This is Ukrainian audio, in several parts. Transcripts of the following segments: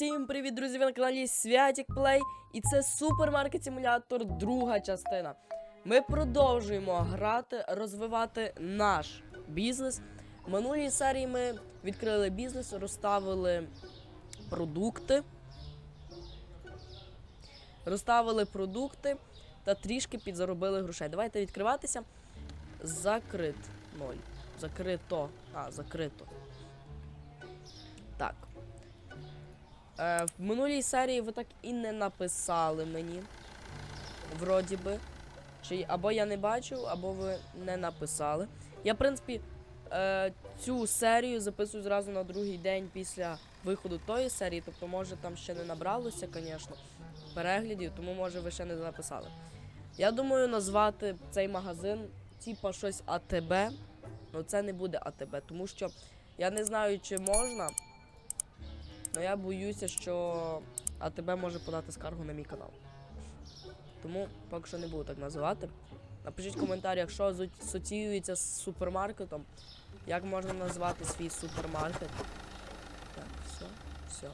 Всім привіт, друзі! Ви на каналі Святік Плей. І це супермаркет симулятор, друга частина. Ми продовжуємо грати, розвивати наш бізнес. В минулій серії ми відкрили бізнес, розставили продукти. Розставили продукти та трішки підзаробили грошей. Давайте відкриватися. Закрит. Ноль. Закрито. А, закрито. Так. Е, в минулій серії ви так і не написали мені. Вроді би. Чи або я не бачив, або ви не написали. Я, в принципі, е, цю серію записую зразу на другий день після виходу тої серії. Тобто, може, там ще не набралося, звісно, переглядів, тому може ви ще не написали. Я думаю, назвати цей магазин типа щось АТБ. Ну це не буде АТБ, тому що я не знаю, чи можна. Але я боюся, що АТБ може подати скаргу на мій канал. Тому поки що не буду так називати. Напишіть в коментарях, що асоціюється з супермаркетом. Як можна назвати свій супермаркет. Так, все, все.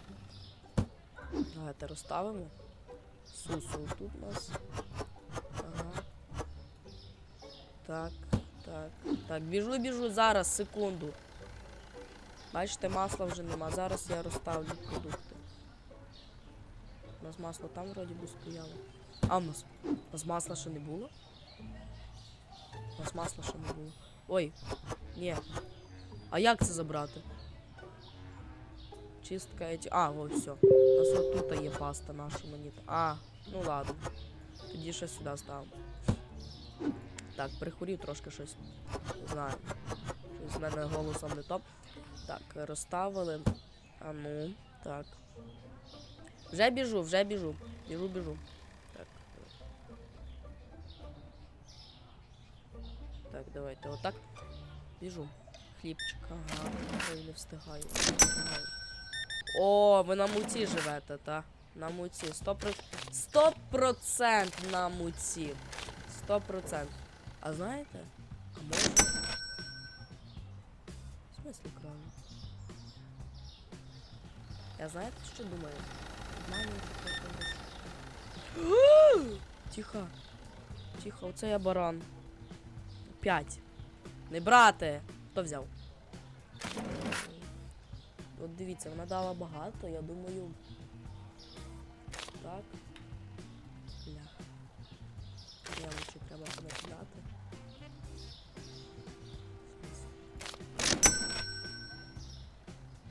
Давайте розставимо. Сусу тут у нас. Ага. Так, так, так. Біжу, біжу зараз, секунду. Бачите, масла вже нема. Зараз я розставлю продукти. У нас масло там вроді би стояло. А в нас. У нас масла ще не було? У нас масла ще не було. Ой, ні. А як це забрати? Чистка еті. А, ось все. У нас от тут є паста наша мені. А, ну ладно. Тоді ще сюди ставимо. Так, прихворів трошки щось. Не знаю. Щось з мене голосом не топ. Так, розставили. А ну, так. Вже біжу, вже біжу. Біжу, біжу. Так. Так, давайте отак. Біжу. Хлібчик, ага. Ой, не встигаю. Встигаю. О, ви на муці живете, та? На муці. Сто про... Сто процент на муці. Сто процент. А знаєте? А може... В смысле краю? Я знаєте, що думаю? Тихо. Тихо, оце я баран. П'ять. Не брати! Хто взяв? От дивіться, вона дала багато, я думаю. Так. Бля. Я лучше треба понакидати.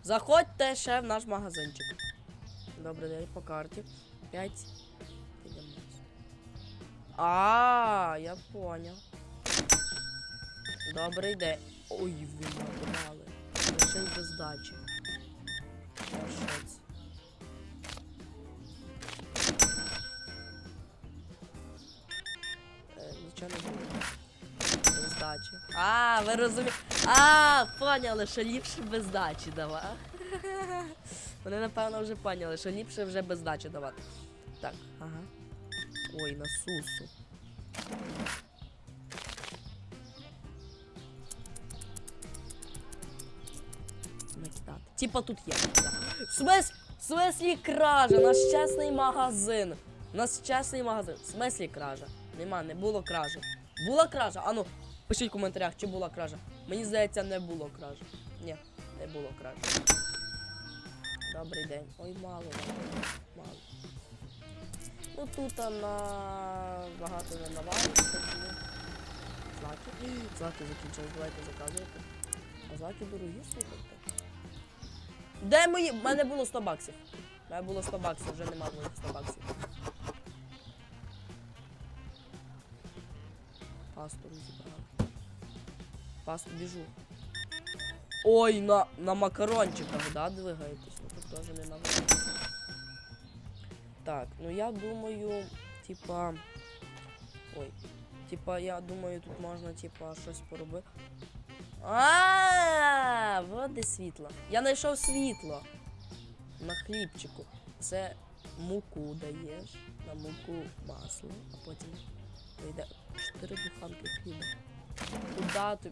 Заходьте ще в наш магазинчик. Добре, дай по карті. 5. А, я понял. Добрий день. Ой, ви набрали. Лише й без здачі. Шоці. Е, Нічого не буде. Без здачі. А, ви розумієте. А, поняли, що ліпше без здачі давати. Вони, напевно, вже поняли, що ліпше вже без здачі давати. Так, ага. Ой, на сусу. Накидати. Типа тут є. Да. В смислі, кража, наш чесний магазин. Нас чесний магазин. В смислі кража. Нема, не було кражі. Була кража? Ану, пишіть в коментарях, чи була кража. Мені здається, не було кражі. Ні, не було кражі. Добрий день. Ой, мало, мало. Ну тут на багато не навалиться, тому. Злаки. Злаки закінчились, давайте заказувати. А злаки дорогі, слухайте. Де мої? У мене було 100 баксів. У мене було 100 баксів, вже нема моїх 100 баксів. Пасту розібрав. Пасту біжу. Ой, на, на макарончиках, да, двигаєтесь? Ну тут теж не навалиться. Так, ну я думаю, типа. Ой. Типа, я думаю, тут можна, типа, щось поробити. А, вот де світло. Я знайшов світло. На хлібчику. Це муку даєш. На муку масло, а потім йде 4 буханки хліба. Куда ти?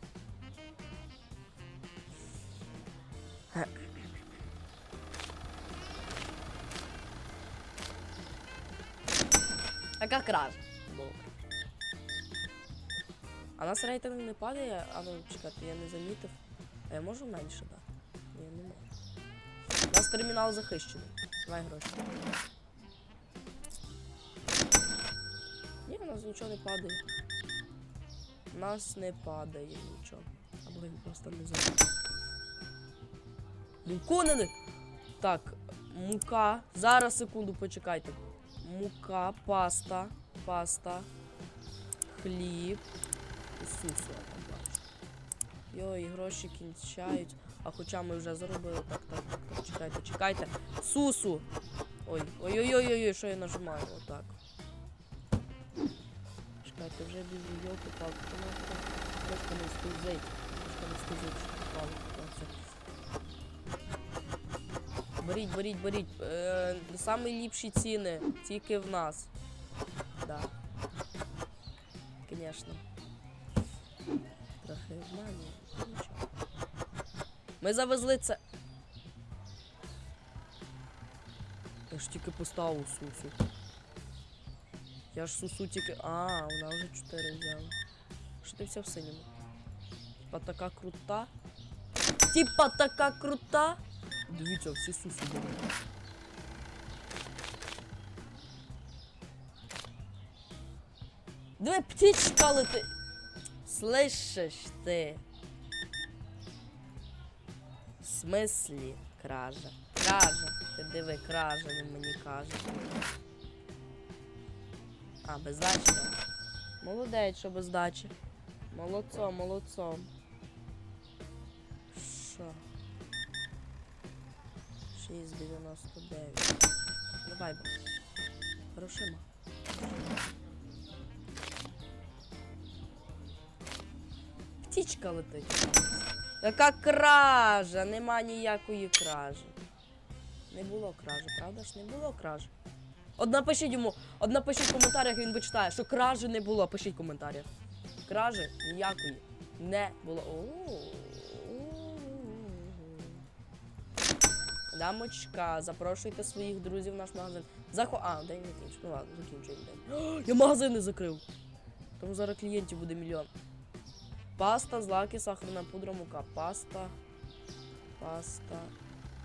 Така кража. Добре. А нас рейтинг не падає, а ну чекайте, я не замітив. А я можу менше, так? Да? Ні, не можу. У нас термінал захищений. Давай гроші. Ні, у нас нічого не падає. У нас не падає нічого. Або він просто не замітив. Муку. Так, мука. Зараз секунду почекайте. Мука, паста, паста, хліб. І сусу я там бачу. Йой, гроші кінчають. А хоча ми вже заробили. Так, так, так, так, чекайте, чекайте. Сусу! Ой, ой-ой-ой-ой, що я нажимаю? Отак. Чекайте, вже біжу, йолки палки Трошки не скузить. Трошки не скузить, що попало. Беріть, беріть, беріть. Е, ліпші ціни. Тільки в нас. Да. Конечно. Трохи обманює. нічого. Ми завезли це. Я ж тільки поставив сусу. Я ж сусу тільки. А, вона вже 4 взяла. Що ти вся в синьому? Типа така крута. Типа така крута. Дивіться, всі сусі беруть. Диви, птичка лети. Слышиш ти? В смислі кража? Кража. Ти диви, кража, він мені каже. А, без здачі. Молодець, що без здачі. Молодцом, молодцом. 6,99. Давай. Грошима. Птічка летить. Яка кража? Нема ніякої кражі. Не було кражі, правда ж? Не було кражі. От напишіть йому, от напишіть в коментарях, він вичитає, що кражі не було. Пишіть в коментарях. Кражі ніякої не було. О-о-о. Дамочка, запрошуйте своїх друзів в наш магазин. Захо. А, день не кінчив. Ну ладно, закінчуємо день. Я магазин не закрив. Тому зараз клієнтів буде мільйон. Паста, злаки, сахарна пудра, мука. Паста. Паста.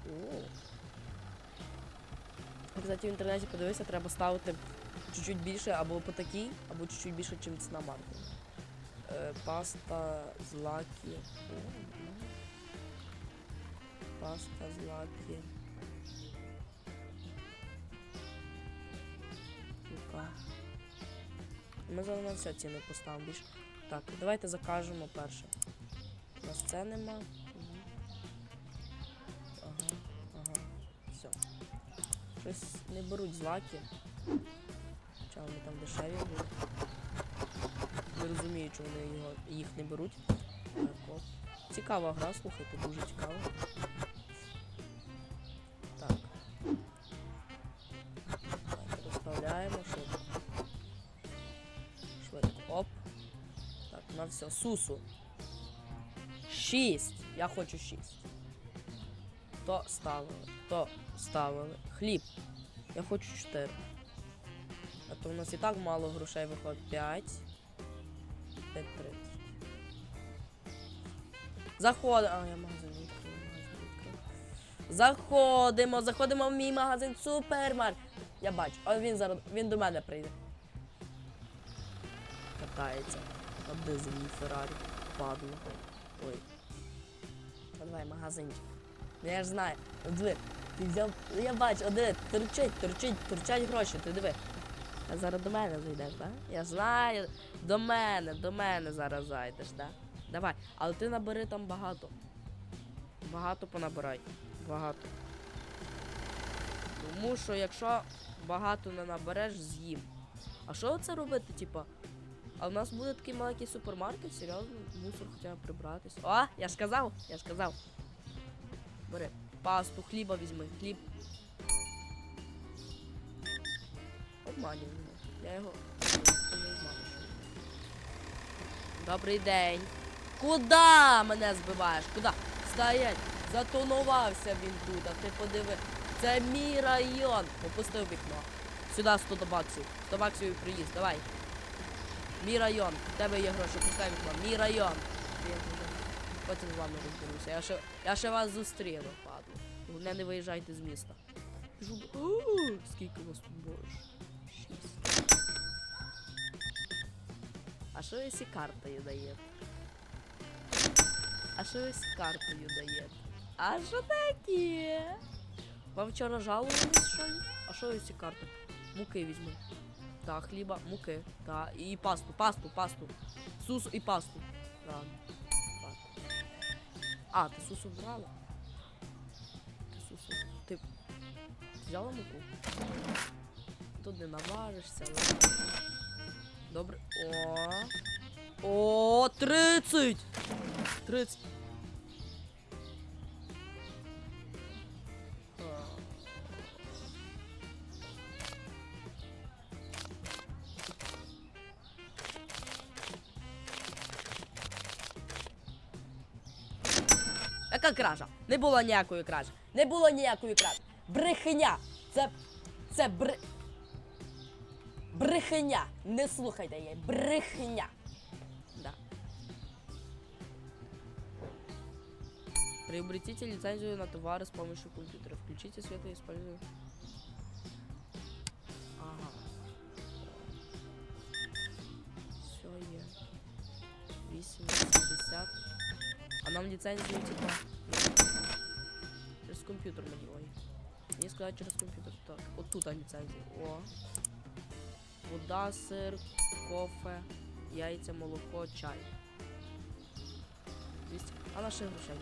О. Кстати, в інтернеті подивися, треба ставити чуть-чуть більше або по такій, або чуть-чуть більше, чим ціна марки. Е, паста, злаки. О, Паста, злаки. Мука. Ми зараз на все ціни поставимо більше. Так, давайте закажемо перше. У нас це нема. Ага, ага. Все. Щось не беруть злаки. Хоча вони там дешеві були. Не розумію, чому вони його, їх не беруть. Так, оп. Цікава гра, слухайте, дуже цікава. Сусу. Шість. Я хочу шість. То ставили, то ставили. Хліб. Я хочу 4. А то у нас і так мало грошей виходить. 5. 5.30. Заходимо. А, я магазин відкрив, магазин відкрив. Заходимо, заходимо в мій магазин супермаркет. Я бачу, а він зараз він до мене прийде. Катається. На дизельній Феррарі. Падло. Ой. А давай магазинчик. Ну я ж знаю. От диви, ти взяв. Ну, Я бачу, от диви, торчить, торчить, торчать гроші, ти диви. А зараз до мене зайдеш, так? Я знаю. До мене, до мене зараз зайдеш, так? Давай. Але ти набери там багато. Багато понабирай. Багато. Тому що якщо багато не набереш, з'їм. А що це робити, типа? А в нас буде такий маленький супермаркет, серйозно, мусор хоча б прибратись. О, я ж казав, я ж казав. Бери. Пасту, хліба візьми, хліб. Обманюй мене. Я його не обманю. Добрий день. Куда мене збиваєш? Куда? Стоять! Затонувався він тут, а ти подиви. Це мій район. Попустив вікно. Сюди 100 баксів. 100 баксів і приїзд, давай. Мій район. В тебе є гроші, пускай вікно. Мій район. Потім з вами розберуся. Я ще, я ще вас зустріну, падло. Головне, не виїжджайте з міста. Біжу Скільки вас тут боже? Шість. А що сі картою даєте? А що сі картою даєте? А що таке? Вам вчора жалувались, що ли? А що сі карти? Муки візьми. Так, хліба, муки. Так, і пасту, пасту, пасту. Сусу і пасту. Пасту. А, ти сусу брала? Ти сусу. Ти взяла муку? Тут не наважишся, але... Добре. О. О, 30! 30. Не було ніякої кражі. Не було ніякої кражі. Брехня. Це. Це бр... Брехня. Не слухайте її. Брехня. Да. Приобретите лицензию на товары с помощью компьютера. Включите свет и используйте. Ага. Все є. 850. А нам ліцензію типа. Комп'ютер мені ой. Мені сказали через комп'ютер. Так, от ліцензія. О. Вода, сир, кофе, яйця, молоко, чай. 200. А наших грошей.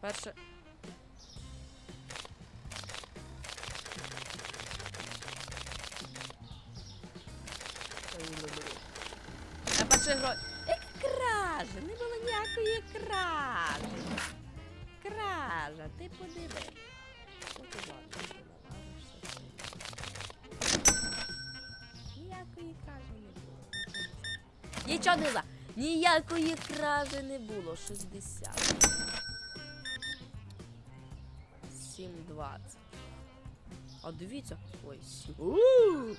Перше. Нічого не за. Ніякої кражі не було. 60. 7,20. А дивіться. Ой, сім.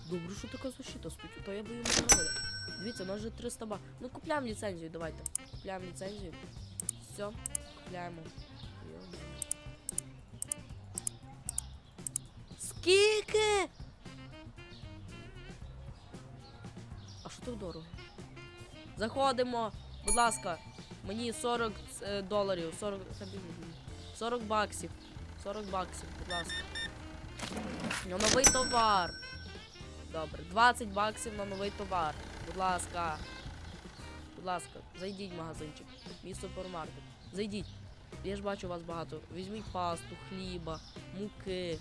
Добре, що така защита стоїть, то я би йому заробила. Дивіться, у нас же 300 ба. Ну купляємо ліцензію, давайте. Купляємо ліцензію. Все, купляємо. Скільки? А що так дорого? Заходимо, будь ласка. Мені 40 е, доларів, 40, та блін, блін. 40 баксів. 40 баксів, будь ласка. На новий товар. Добре, 20 баксів на новий товар. Будь ласка. Будь ласка, зайдіть в магазинчик. Мій супермаркет. Зайдіть. Я ж бачу вас багато. Візьміть пасту, хліба, муки.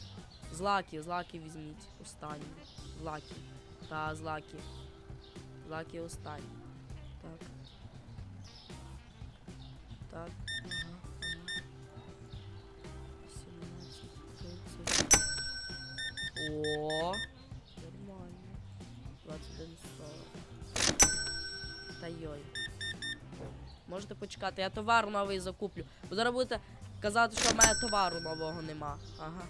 Злаки, злаки візьміть. Останні. Злаки. Та, злаки. Злаки останні. Так. Так. Ага, ага. 17, 30. О, нормально. 21,40. Та йой. Можете почекати, я товар новий закуплю. Бо зараз будете казати, що в мене товару нового нема. Ага.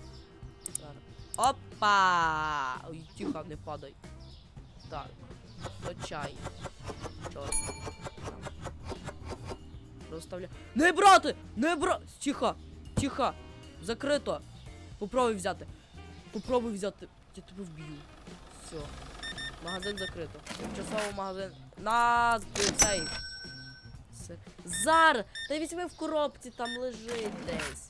Зараз. Опа! Ой, тихо, не падай. Так. То чай. Чорний. Розставля. Не брати! Не брати! Тихо! Тихо! Закрито! Попробуй взяти. Попробуй взяти. Я тебе вб'ю. Все. Магазин закрито. Тимчасово магазин. На цей. Це- Зараз! Та візьми в коробці, там лежить десь.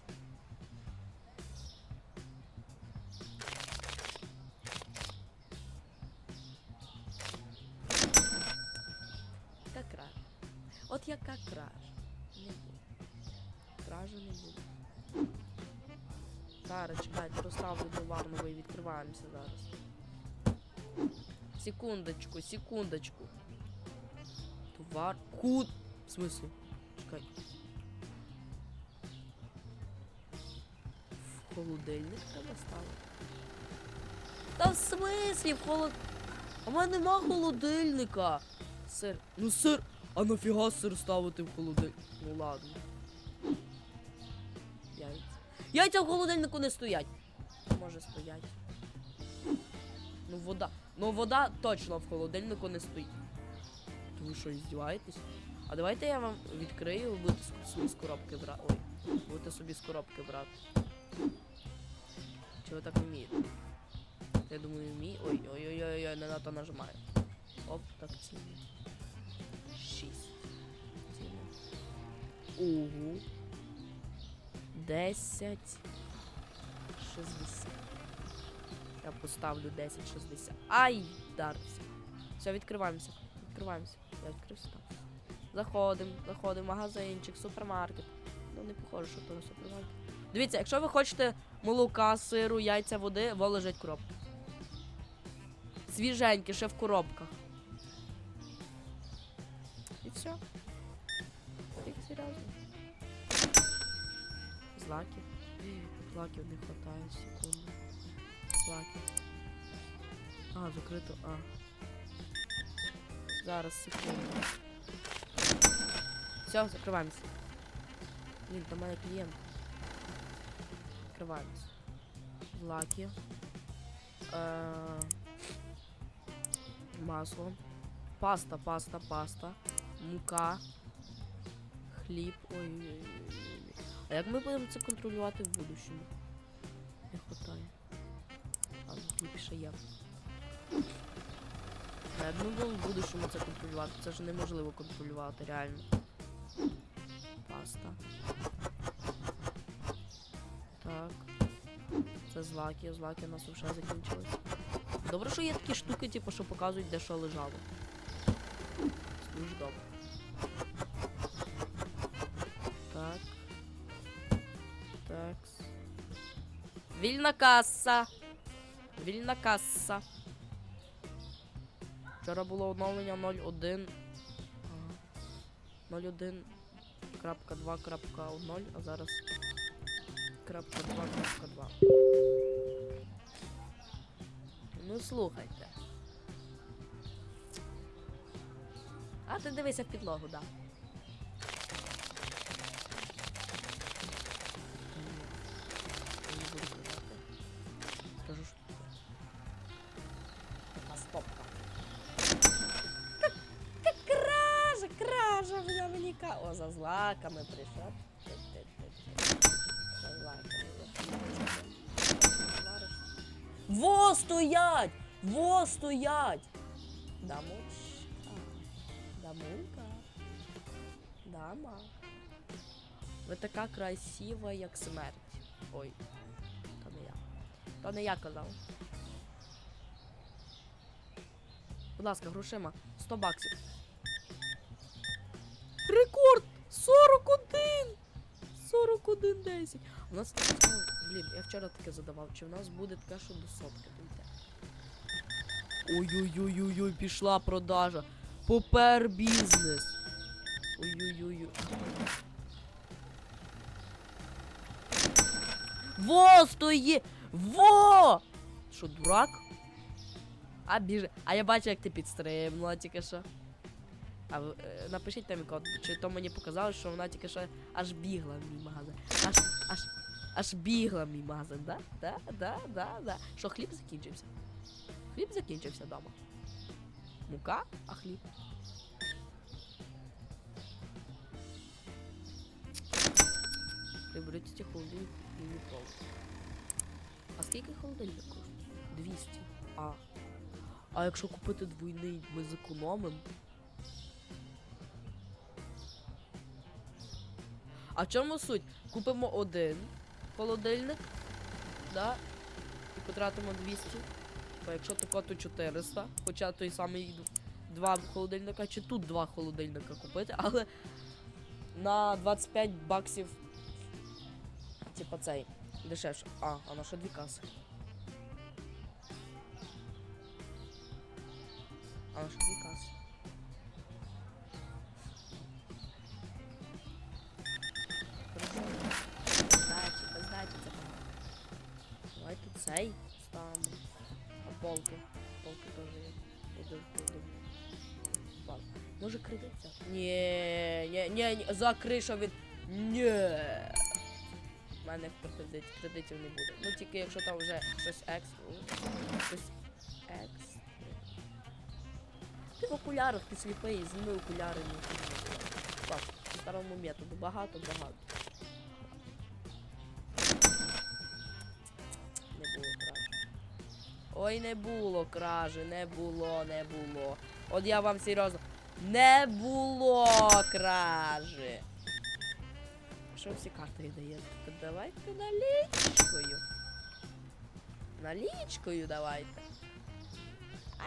Буде. Зараз, чекайте, розставлю товар новий, відкриваємося зараз. Секундочку, секундочку. Товар. Кут. В смысле? Чекай. В холодильник треба ставити. Та в смислі, в холод... В мене нема холодильника. Сир. Ну сир. А нафіга сир ставити в холодильник? Ну ладно. Яйця. В холодильнику не стоять. може стояти. Ну вода. Ну вода точно в холодильнику не стоїть. То ви що, іздіваєтесь? А давайте я вам відкрию, ви будете собі з коробки брати. Ой, будете собі з коробки брати. Чи ви так вмієте? Я думаю, вміє. Ой, ой, ой, ой, ой, не на то нажимаю. Оп, так ціни. Шість. Ціни. Угу. Десять. Шістдесят. Я поставлю 10,60. Ай, вдарився. Все, відкриваємося. Відкриваємося. Я відкрився там. Заходимо, заходимо, магазинчик, супермаркет. Ну не похоже, що на супермаркет. Дивіться, якщо ви хочете молока, сиру, яйця, води, во лежать коробки. Свіженькі, ще в коробках. І все. Злаків не хватає, секунду. Злаки. А, закрито. А. Зараз, секунду. Все, закриваємося. Блін, там у мене клієнт. Закриваємося. Злаки. Е, масло. Паста, паста, паста. Мука. Хліб. Ой-ой-ой. А як ми будемо це контролювати в будущому? Не хватає. А, ще є. А як ми будемо в будущому це контролювати? Це ж неможливо контролювати, реально. Паста. Так. Це злаки, злаки у нас вже закінчились. Добре, що є такі штуки, типу, що показують, де що лежало. Дуже добре. Вільна каса. Вільна каса. Вчора було оновлення 01. Ага. 01.2.0, а зараз крапка 2.2. Ну слухайте. А ти дивися в підлогу, да. Злаками. Товариш. Во стоять! Во стоять! Дамочка. Дамулька. Дама. Ви така красива, як смерть. Ой. То не я. То не я казав. Будь ласка, грошима. 100 баксів. Рекорд! 41! 41 10. У нас. О, блін, я вчора таке задавав. Чи в нас буде таке, що до сотки дійде? Ой-ой-ой-ой-ой, пішла продажа. Попер бізнес. Ой-ой-ой. Во стоїть! Во! Що, дурак? А біже. А я бачу, як ти підстрибнула тільки що. А е, напишіть там код, чи то мені показалось, що вона тільки що аж бігла в мій магазин. Аж аж аж бігла в мій магазин, да? Да, да, да, да. Що хліб закінчився? Хліб закінчився вдома. Мука, а хліб. Приберіть холодильник і мікровку. А скільки холодильник коштує? 200. А. А якщо купити двойний, ми зекономимо. А в чому суть? Купимо один холодильник, да? І потратимо 200. Бо якщо тако, то 400. Хоча той самий два холодильника, чи тут два холодильника купити, але на 25 баксів. Типа цей. Дешевше. А, а на що дві каси? А на що дві цей ставимо. А полки. Полки теж є. Один, один. Може взяти? Ні, ні, ні, ні, закрий, що він. Ні. мене кредит, кредитів не буде. Ну тільки якщо там вже щось екс. Щось екс. Ти в окулярах, ти сліпий, зніми окуляри по старому методу. Багато, Ой, не було кражі, не було, не було. От я вам серйозно. Не було кражі. Що всі карти даєте? Давайте налічкою. Налічкою давайте.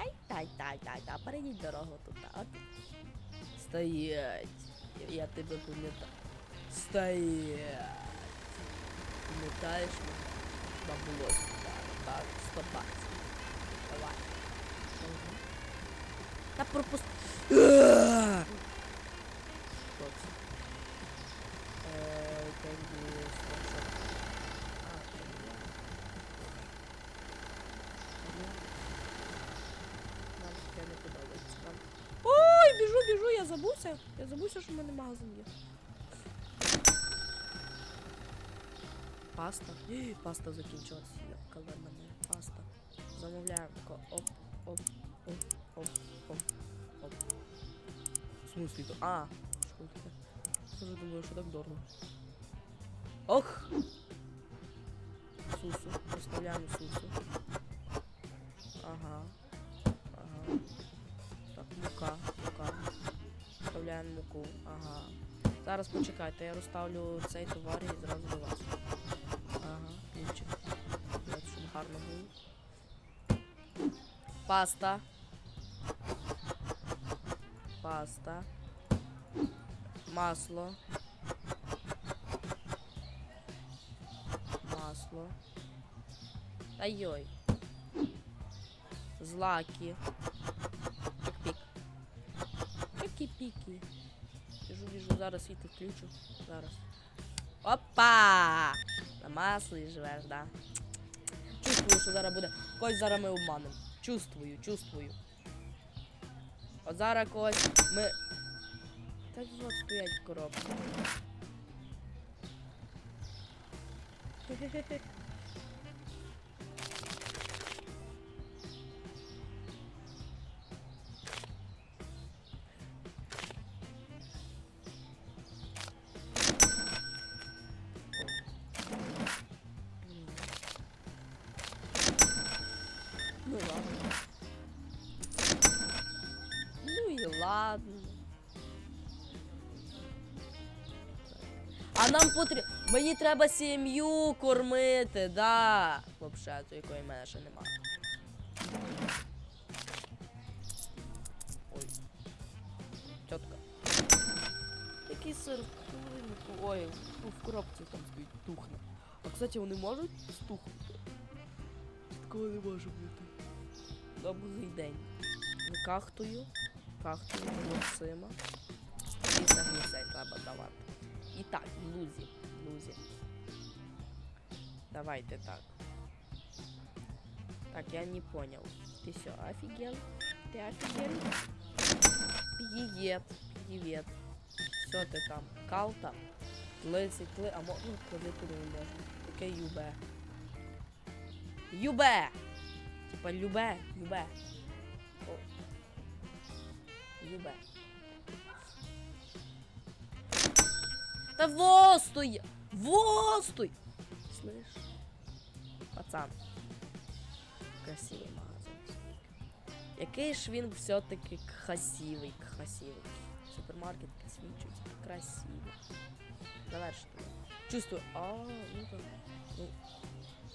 Ай, тай, тай, тай, та перейдіть дорогу тут. От. Стоять. Я, тебе пам'ятаю. Стоять. Пам'ятаєш мене? Бабуло сюди. Так, сто баксів. Давай. Ага. Та пропусти. Хто це? Нам таке не подобається. Ой, біжу, біжу, я забувся. Я забувся, що в мене магазин є. Паста. Паста закінчилась. Коли мене паста. Замовляємо. Оп, В смысле? то- А, що? Я вже думаю, що так дорого. Ох! Сусу. Поставляємо сусу. Ага. Ага. Так, мука, мука. Вставляємо муку. Ага. Зараз почекайте, я розставлю цей товар і зразу до вас. Ага, ключик. Гарно було. Паста. Паста. Масло. Масло. Ай-ой. Злаки. Пік-пік. Піки-піки. Біжу, біжу, зараз світло включу. Зараз. Опа! На маслі живеш, да? Чувствую, що зараз буде. Когось зараз ми обманемо. Чувствую, чувствую. От зараз когось ми. Так от стоять коробки. Нам потрібно. Мені треба сім'ю кормити, да. Взагалі, то якої в мене ще нема. Ой. Тітка. Який сир в. Ой, ну, в коробці там стоїть, тухне. А кстати, вони можуть стухнути? Такого не може бути. Добрий день. Викахтую. Кахтую Максима. І заглусей треба давати. І так, лузі. Лузі. Давайте так. Так, я не понял. Ты все, офигел? Ты офигел? Пиет, пиет. Все ты там. Калта. Лисий, кли, а мо... ну, ходити не можна. Таке юбе. Юбе! Типа любе, любе. О. Любе. Та востуй! Востуй! Слышь? Пацан. Красивий магазин. Який ж він все-таки красивий, красивий. Супермаркет свічується. Красивий. Завершити. Чувствую. А, ну так. Ну,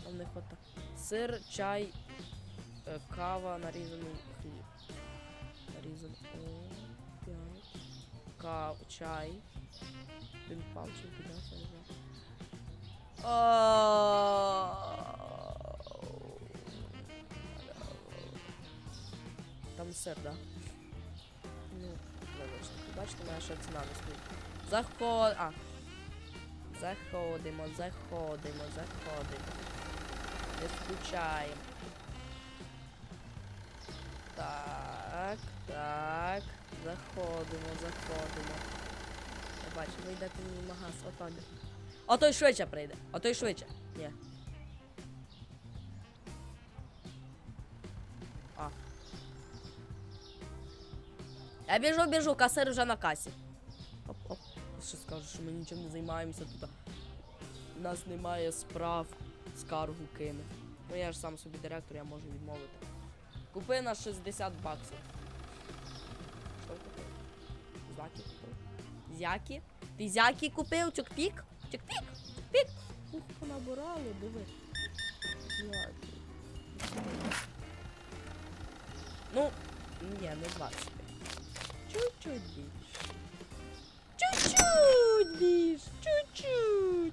там не хвата. Сир, чай, е, кава, нарізаний хліб. Нарізаний. О, п'ять. Кав, чай. Він впав чи піднявся, не. Там сир, да? Ну. Бачите, моя ще ціна не стоїть. Заход... А. Заходимо, заходимо, заходимо. Не скучаємо. Так, так. Заходимо, заходимо. Бачу, ви йдете в магаз. Отак. А той швидше прийде. А той швидше. Ні. А. Я біжу, біжу, касир вже на касі. Оп, оп. Що скажу, що ми нічим не займаємося тут. У нас немає справ, скаргу кине. Ну я ж сам собі директор, я можу відмовити. Купи на 60 баксів. Що купив? Злаки купив. Зяки? Купив? Чок-пік? Чок-пік? Чок-пік? Ух, понабирало, диви. Ну, ні, не 20. Чуть-чуть більше. Чуть-чуть більше. Чуть-чуть.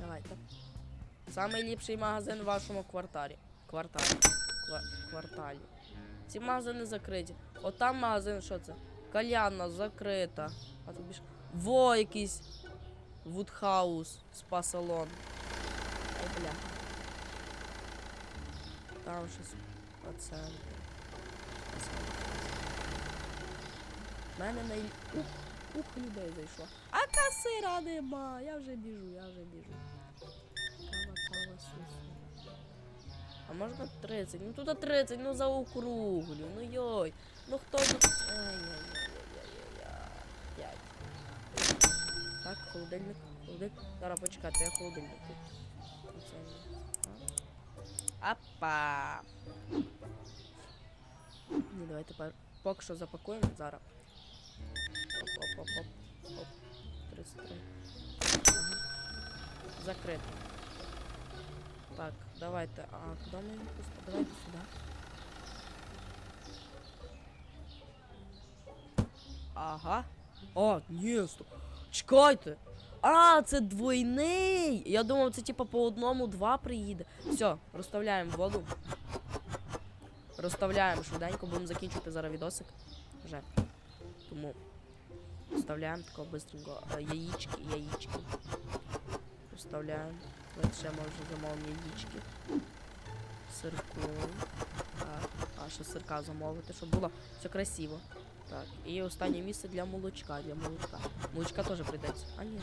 Давайте. Самий ліпший магазин в вашому кварталі. Кварталі. Ква- кварталі. Ці магазини закриті. От там магазин, що це? Кальянна закрита. А тут більше. Во якийсь Вудхаус, спа-салон. Ай, бля. Там щось центру. У мене на ух, ух, людей зайшло. А касира нема. Я вже біжу, я вже біжу. Кава, кава, сусі. А можна 30? Ну тут 30, ну заокруглю. Ну йой. Ну хто тут. Так, холодильник. Холодильник. Зараз почекайте, я холодильник тут. Оце ні. А. Апа. Ні, давай тепер поки що запакуємо зараз. Оп, оп, оп, оп. Оп. 33. Ага. Закрито. Так, давайте. А куди ми його пустимо? Давайте сюди. Ага. О, ні, стоп. Чекайте. А, це двойний. Я думав, це типа по одному два приїде. Все, розставляємо воду. Розставляємо швиденько, будемо закінчувати зараз відосик. Вже. Тому розставляємо такого быстренько. Е, Яєчки, яєчки. Розставляємо. Давайте ще може замовимо яєчки. Сирку. Так. А ще сирка замовити, щоб було все красиво. Так. І останнє місце для молочка. Для молочка. Молочка теж прийдеться. А ні.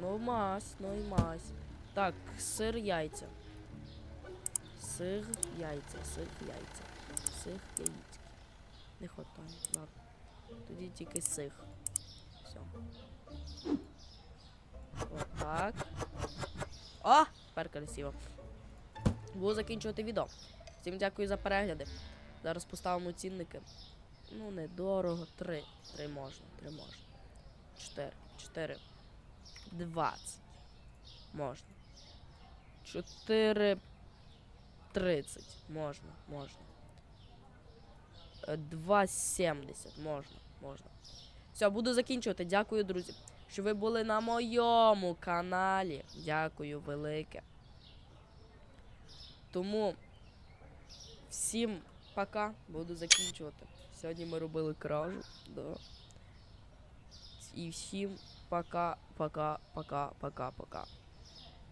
Ну мась, ну і мась. Так, сир яйця. Сир яйця, сир яйця. Сир яєчки. Не хватає. Ладно. Тоді тільки сих. Все. Отак. О! Тепер красиво. Буду закінчувати відео. Всім дякую за перегляди. Зараз поставимо цінники. Ну, недорого. Три. Три можна. Три можна. Чотири. Чотири. Двадцять. Можна. Чотири. Тридцять. Можна. Можна. Е, Два сімдесят. Можна. Можна. Все, буду закінчувати. Дякую, друзі, що ви були на моєму каналі. Дякую велике. Тому всім пока. Буду закінчувати. Сьогодні ми робили кражу. Да. І всім пока, пока, пока, пока, пока.